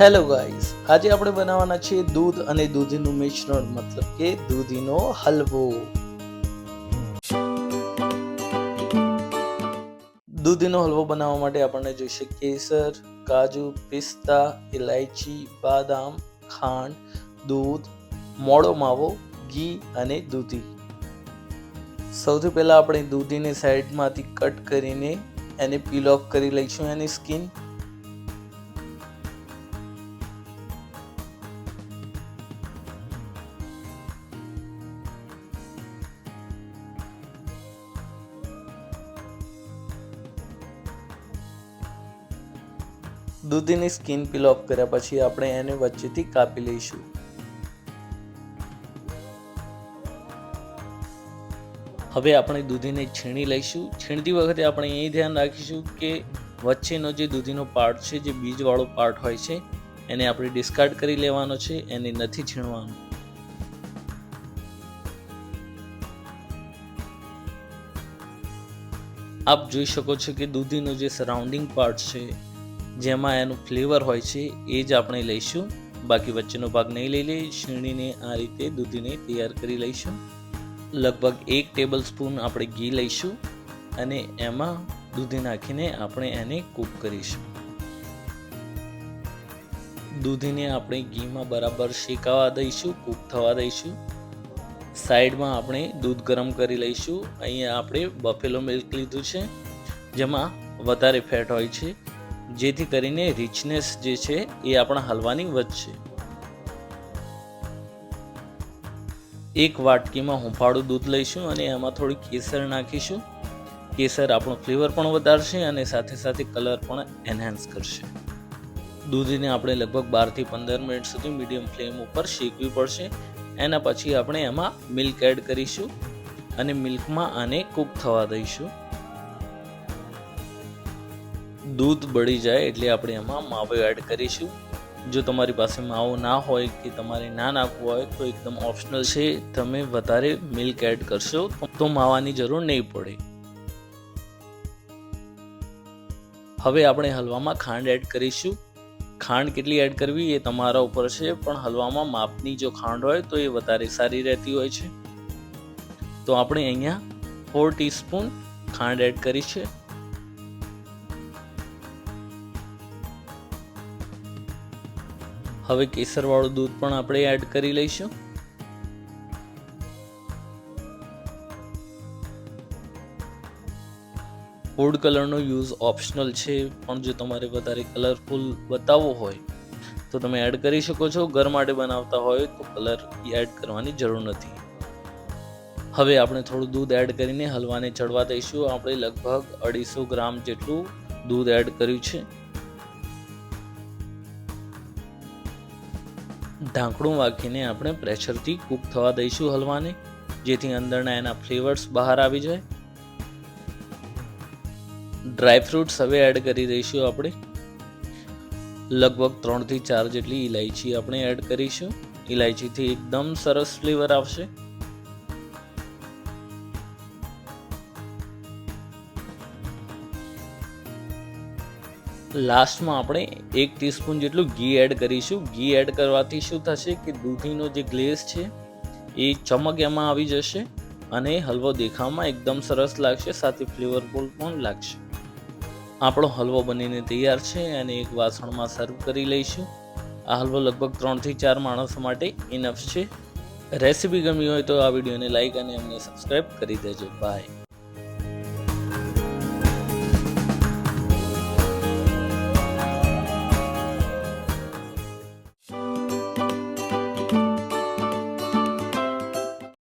Hello guys આજે આપણે બનાવવાના છે દૂધ અને દૂધીનું મિશ્રણ, મતલબ કે દૂધીનો હલવો. દૂધીનો હલવો બનાવવા માટે આપણને જોઈશે કેસર, કાજુ, પિસ્તા ઇલાયચી બાદામ, ખાંડ, દૂધ, મોળો માવો, ઘી અને દૂધી. સૌથી પહેલાં આપણે દૂધીને સાઈડમાંથી કટ કરીને એને પીલ ઓફ કરી લઈશું એની સ્કિન દૂધીની સ્કિન પીલ ઓફ કર્યા પછી આપણે એને વચ્ચેથી કાપી લઈશું. હવે આપણે દૂધીને છીણી લઈશું. છીણતી વખતે આપણે એ ધ્યાન રાખીશું કે વચ્ચેનો જે દૂધીનો પાર્ટ છે, જે બીજવાળો પાર્ટ હોય છે, એને આપણે ડિસ્કાર્ડ કરી લેવાનો છે, એને નથી છીણવાનો. આપ જોઈ શકો છો કે દૂધીનો જે સરાઉન્ડિંગ પાર્ટ છે જેમાં એનું ફ્લેવર હોય છે એ જ આપણે લઈશું. બાકી વચ્ચેનો ભાગ નહીં લઈ લઈએ. છીણીને આ રીતે દૂધીને તૈયાર કરી લઈશું. લગભગ એક ટેબલ સ્પૂન આપણે ઘી લઈશું અને એમાં દૂધી નાખીને આપણે એને કૂક કરીશું. દૂધીને આપણે ઘીમાં બરાબર શેકાવા દઈશું કૂક થવા દઈશું. સાઈડમાં આપણે દૂધ ગરમ કરી લઈશું. અહીંયા આપણે બફેલો મિલ્ક લીધું છે, જેમાં વધારે ફેટ હોય છે. જેથી કરીને રિચનેસ જે છે એ આપણા હલવાની વધશે. એક વાટકીમાં હુંફાળું દૂધ લઈશું અને એમાં થોડી કેસર નાખીશું. કેસર આપણો ફ્લેવર પણ વધારશે અને સાથે સાથે કલર પણ એનહેન્સ કરશે. દૂધને આપણે લગભગ બારથી પંદર મિનિટ સુધી મીડિયમ ફ્લેમ ઉપર શેકવી પડશે. એના પછી આપણે એમાં મિલ્ક એડ કરીશું અને મિલ્કમાં આને કૂક થવા દઈશું. દૂધ બળી જાય એટલે આપણે એમાં માવો એડ કરીશું. જો તમારી પાસે માવો ના હોય કે તમારે ના નાખવું હોય તો એકદમ ઓપ્શનલ છે. તમે વધારે મિલ્ક એડ કરશો તો માવાની જરૂર નહીં પડે. હવે આપણે હલવામાં ખાંડ એડ કરીશું. ખાંડ કેટલી એડ કરવી એ તમારા ઉપર છે, પણ હલવામાં માપની જો ખાંડ હોય તો એ વધારે સારી રહેતી હોય છે. તો આપણે અહીંયા ફોર ટીસ્પૂન ખાંડ એડ કરી છે. હવે કેસરવાળું દૂધ પણ આપણે એડ કરી લઈશું. ફૂડ કલરનો યુઝ ઓપ્શનલ છે, પણ જો તમારે વધારે કલરફુલ બતાવવો હોય, તો તમે એડ કરી શકો છો. ઘર માટે બનાવતા હોય, તો કલર એડ કરવાની જરૂર નથી. હવે આપણે થોડું દૂધ એડ કરીને હલવાને ચડવા દઈશું. આપણે લગભગ અઢીસો ગ્રામ જેટલું દૂધ એડ કર્યું છે. ઢાંકણું વાગીને આપણે પ્રેશરથી કૂક થવા દઈશું હલવાને, જેથી અંદરના એના ફ્લેવર્સ બહાર આવી જાય. ડ્રાય ફ્રૂટ્સ હવે એડ કરી દઈશું આપણે. લગભગ ત્રણથી ચાર જેટલી ઇલાયચી આપણે એડ કરીશું. ઇલાયચીથી એકદમ સરસ ફ્લેવર આવશે. લાસ્ટમાં આપણે એક ટીસ્પૂન જેટલું ઘી એડ કરીશું. ઘી એડ કરવાથી શું થશે કે દૂધીનો જે ગ્લેઝ છે, એ ચમક એમાં આવી જશે અને હલવો દેખાવામાં એકદમ સરસ લાગશે, સાથે ફ્લેવરફુલ પણ લાગશે. આપણો હલવો બનીને તૈયાર છે અને એક વાસણમાં સર્વ કરી લઈશું. આ હલવો લગભગ ત્રણથી ચાર માણસો માટે ઇનફ છે. રેસીપી ગમી હોય તો આ વિડીયોને લાઈક અને અમને સબસ્ક્રાઈબ કરી દેજો. બાય